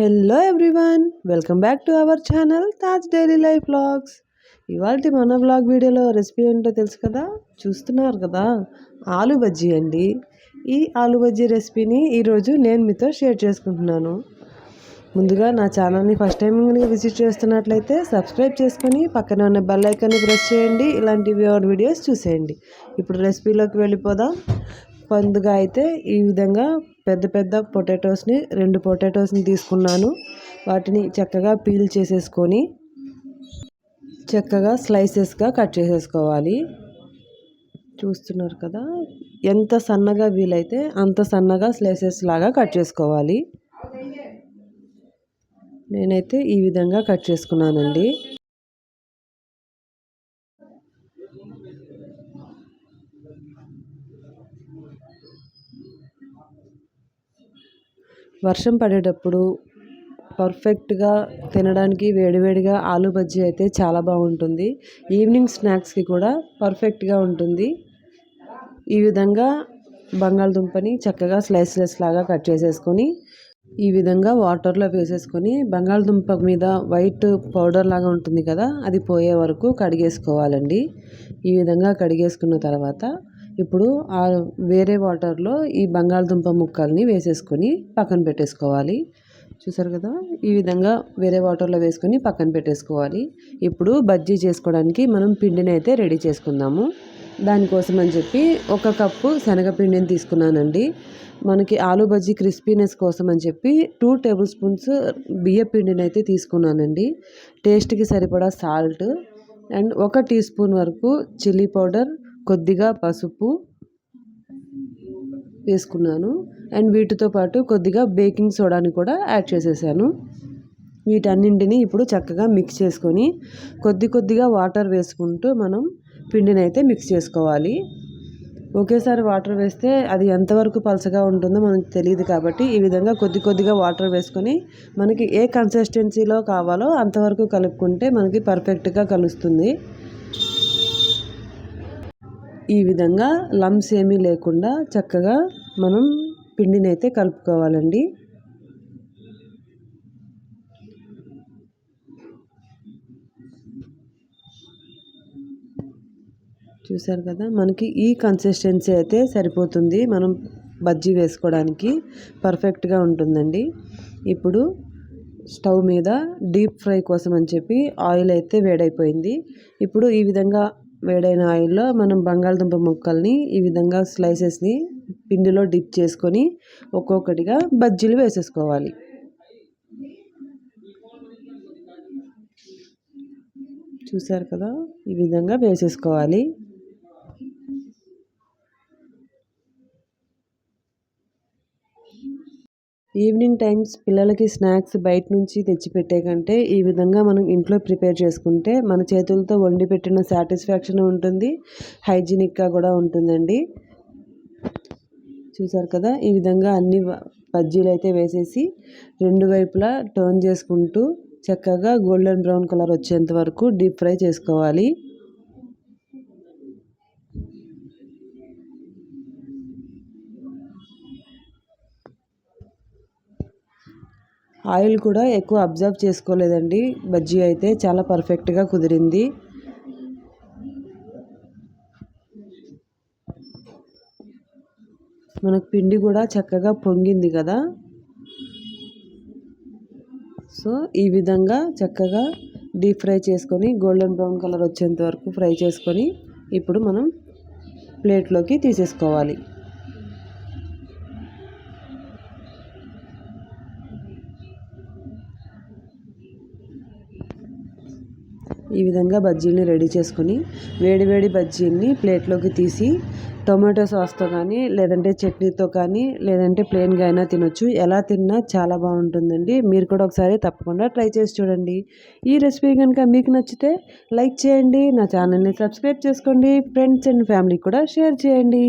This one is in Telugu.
Hello everyone welcome back to our channel Taj daily life vlogs ఇవాళ మన వ్లాగ్ వీడియోలో రెసిపీ ఏంటో తెలుసు కదా? చూస్తున్నారు కదా? ఆలు బజ్జీ అండి. ఈ ఆలు బజ్జీ రెసిపీని ఈరోజు నేను మీతో షేర్ చేసుకుంటున్నాను. ముందుగా నా ఛానల్ని ఫస్ట్ టైం విజిట్ చేస్తున్నట్లయితే సబ్స్క్రైబ్ చేసుకొని పక్కన ఉన్న బెల్ ఐకాన్ని ప్రెస్ చేయండి. ఇలాంటి వీడియోస్ చూసేయండి. ఇప్పుడు రెసిపీలోకి వెళ్ళిపోదాం. పందుగా అయితే ఈ విధంగా పెద్ద పెద్ద పొటాటోస్ని రెండు పొటాటోస్ని తీసుకున్నాను. వాటిని చక్కగా పీల్ చేసేసుకొని చక్కగా స్లైసెస్గా కట్ చేసేసుకోవాలి. చూస్తున్నారు కదా ఎంత సన్నగా వీలైతే అంత సన్నగా స్లైసెస్ లాగా కట్ చేసుకోవాలి. నేనైతే ఈ విధంగా కట్ చేసుకున్నానండి. వర్షం పడేటప్పుడు పర్ఫెక్ట్గా తినడానికి వేడివేడిగా ఆలు బజ్జీ అయితే చాలా బాగుంటుంది. ఈవినింగ్ స్నాక్స్కి కూడా పర్ఫెక్ట్గా ఉంటుంది. ఈ విధంగా బంగాళదుంపని చక్కగా స్లైస్లెస్ లాగా కట్ చేసేసుకొని ఈ విధంగా వాటర్లో వేసేసుకొని బంగాళదుంప మీద వైట్ పౌడర్ లాగా ఉంటుంది కదా అది పోయే వరకు కడిగేసుకోవాలండి. ఈ విధంగా కడిగేసుకున్న తర్వాత ఇప్పుడు ఆ వేరే వాటర్లో ఈ బంగాళదుంప ముక్కల్ని వేసేసుకొని పక్కన పెట్టేసుకోవాలి. చూసారు కదా? ఈ విధంగా వేరే వాటర్లో వేసుకొని పక్కన పెట్టేసుకోవాలి. ఇప్పుడు బజ్జీ చేసుకోవడానికి మనం పిండిని అయితే రెడీ చేసుకుందాము. దానికోసం అని చెప్పి ఒక కప్పు శనగపిండిని తీసుకున్నానండి. మనకి ఆలు బజ్జీ క్రిస్పీనెస్ కోసం అని చెప్పి టూ టేబుల్ స్పూన్స్ బియ్య పిండిని అయితే తీసుకున్నానండి. టేస్ట్కి సరిపడా సాల్ట్ అండ్ ఒక టీ స్పూన్ వరకు చిల్లీ పౌడర్ కొద్దిగా పసుపు వేసుకున్నాను. అండ్ వీటితో పాటు కొద్దిగా బేకింగ్ సోడాని కూడా యాడ్ చేసేసాను. వీటన్నింటిని ఇప్పుడు చక్కగా మిక్స్ చేసుకొని కొద్ది కొద్దిగా వాటర్ వేసుకుంటూ మనం పిండిని అయితే మిక్స్ చేసుకోవాలి. ఒకేసారి వాటర్ వేస్తే అది ఎంతవరకు పలసగా ఉంటుందో మనకు తెలియదు కాబట్టి ఈ విధంగా కొద్ది కొద్దిగా వాటర్ వేసుకొని మనకి ఏ కన్సిస్టెన్సీలో కావాలో అంతవరకు కలుపుకుంటే మనకి పర్ఫెక్ట్గా కలుస్తుంది. ఈ విధంగా లమ్స్ ఏమీ లేకుండా చక్కగా మనం పిండినైతే కలుపుకోవాలండి. చూసారు కదా మనకి ఈ కన్సిస్టెన్సీ అయితే సరిపోతుంది మనం బజ్జీ వేసుకోవడానికి. పర్ఫెక్ట్గా ఉంటుందండి. ఇప్పుడు స్టవ్ మీద డీప్ ఫ్రై కోసం అని చెప్పి ఆయిల్ అయితే వేడైపోయింది. ఇప్పుడు ఈ విధంగా వేడైన ఆయిల్లో మనం బంగాళదుంప ముక్కల్ని ఈ విధంగా స్లైసెస్ని పిండిలో డిప్ చేసుకొని ఒక్కొక్కటిగా బజ్జీలు వేసేసుకోవాలి. చూసారు కదా? ఈ విధంగా వేసేసుకోవాలి. ఈవినింగ్ టైమ్స్ పిల్లలకి స్నాక్స్ బయట నుంచి తెచ్చిపెట్టే కంటే ఈ విధంగా మనం ఇంట్లో ప్రిపేర్ చేసుకుంటే మన చేతులతో వండి పెట్టిన సాటిస్ఫాక్షన్ ఉంటుంది హైజీనిక్గా కూడా ఉంటుందండి. చూసారు కదా ఈ విధంగా అన్ని బజ్జీలు అయితే వేసేసి రెండు వైపులా టర్న్ చేసుకుంటూ చక్కగా గోల్డెన్ బ్రౌన్ కలర్ వచ్చేంత వరకు డీప్ ఫ్రై చేసుకోవాలి. ఆయిల్ కూడా ఎక్కువ అబ్జర్వ్ చేసుకోలేదండి. బజ్జీ అయితే చాలా పర్ఫెక్ట్గా కుదిరింది. మనకు పిండి కూడా చక్కగా పొంగింది కదా. సో ఈ విధంగా చక్కగా డీప్ ఫ్రై చేసుకొని గోల్డెన్ బ్రౌన్ కలర్ వచ్చేంత వరకు ఫ్రై చేసుకొని ఇప్పుడు మనం ప్లేట్లోకి తీసేసుకోవాలి. ఈ విధంగా బజ్జీని రెడీ చేసుకొని వేడి వేడి బజ్జీని ప్లేట్లోకి తీసి టొమాటో సాస్తో కానీ లేదంటే చట్నీతో కానీ లేదంటే ప్లెయిన్గా అయినా తినొచ్చు. ఎలా తిన్నా చాలా బాగుంటుందండి. మీరు కూడా ఒకసారి తప్పకుండా ట్రై చేసి చూడండి. ఈ రెసిపీ కనుక మీకు నచ్చితే లైక్ చేయండి నా ఛానల్ని సబ్స్క్రైబ్ చేసుకోండి ఫ్రెండ్స్ అండ్ ఫ్యామిలీ కూడా షేర్ చేయండి.